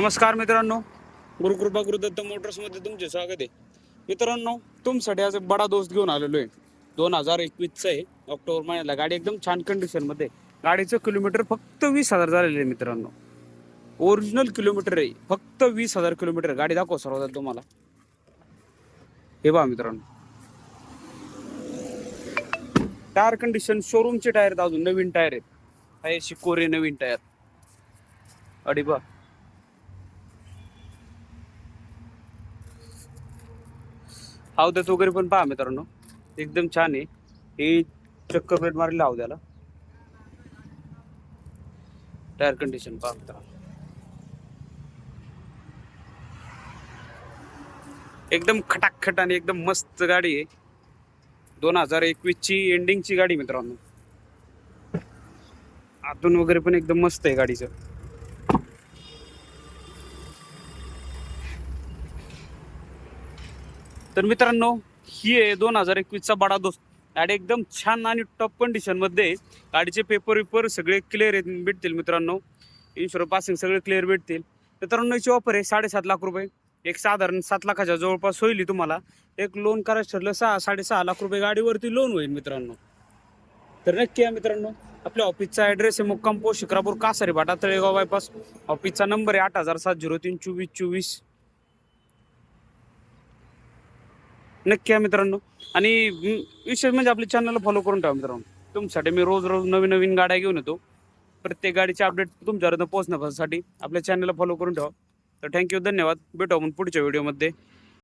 नमस्कार मित्रांनो. गुरुकृपा गुरुदत्त मोटर्समध्ये तुमचे स्वागत आहे. मित्रांनो तुमच्यासाठी आज एक बडा दोस्त घेऊन आलेलो आहे. दोन हजार एकवीसचं आहे. ऑक्टोबर महिन्याला गाडी एकदम छान कंडिशनमध्ये गाडीचं किलोमीटर फक्त वीस हजार झालेलं आहे मित्रांनो. ओरिजिनल किलोमीटर आहे. फक्त वीस हजार किलोमीटर गाडी दाखव सर्वात तुम्हाला. हे बा मित्रांनो. टायर कंडिशन शोरूमचे टायर अजून. नवीन टायर आहेत. आहे शिकोरे नवीन टायर अडी बा. हौद्यात वगैरे पण पहा मित्रांनो. एकदम छान आहे. हे चक्कर प्लेट मारलेला हौद्याला टायर कंडिशन पहा मित्रांनो. एकदम खटाखट आणि एकदम मस्त गाडी आहे. दोन हजार एकवीस ची एंडिंग ची गाडी मित्रांनो. आतून वगैरे पण एकदम मस्त आहे गाडीचं. तर मित्रांनो ही आहे दोन हजार एकवीसचा बडा दोस्त. गाडी एकदम छान आणि टॉप कंडिशनमध्ये गाडीचे पेपर विपर सगळे क्लिअर भेटतील मित्रांनो. इन्शुर पासिंग सगळे क्लिअर भेटतील. मित्रांनो याची ऑफर आहे साडेसात लाख रुपये. एक साधारण सात लाखाच्या जवळपास होईल तुम्हाला. एक लोन करायचं ठरलं सहा साडेसहा लाख रुपये गाडीवरती लोन होईल मित्रांनो. तर नक्की या मित्रांनो आपल्या ऑफिसचा ॲड्रेस आहे मुक्काम post Shikrapur Kasari Bata Talegaon bypass ऑफिसचा नंबर आहे आठ हजार सात झिरो तीन चोवीस चोवीस. नक्की आहे मित्रांनो. आणि विशेष म्हणजे आपल्या चॅनलला फॉलो करून ठेवा मित्रांनो. तुमच्यासाठी मी रोज रोज नवीन नवीन गाड्या घेऊन येतो. प्रत्येक गाडीचे अपडेट तुमच्यापर्यंत पोहोचण्यासाठी आपल्या चॅनलला फॉलो करून ठेवा. तर थँक्यू धन्यवाद. भेटू आपण पुढच्या व्हिडिओमध्ये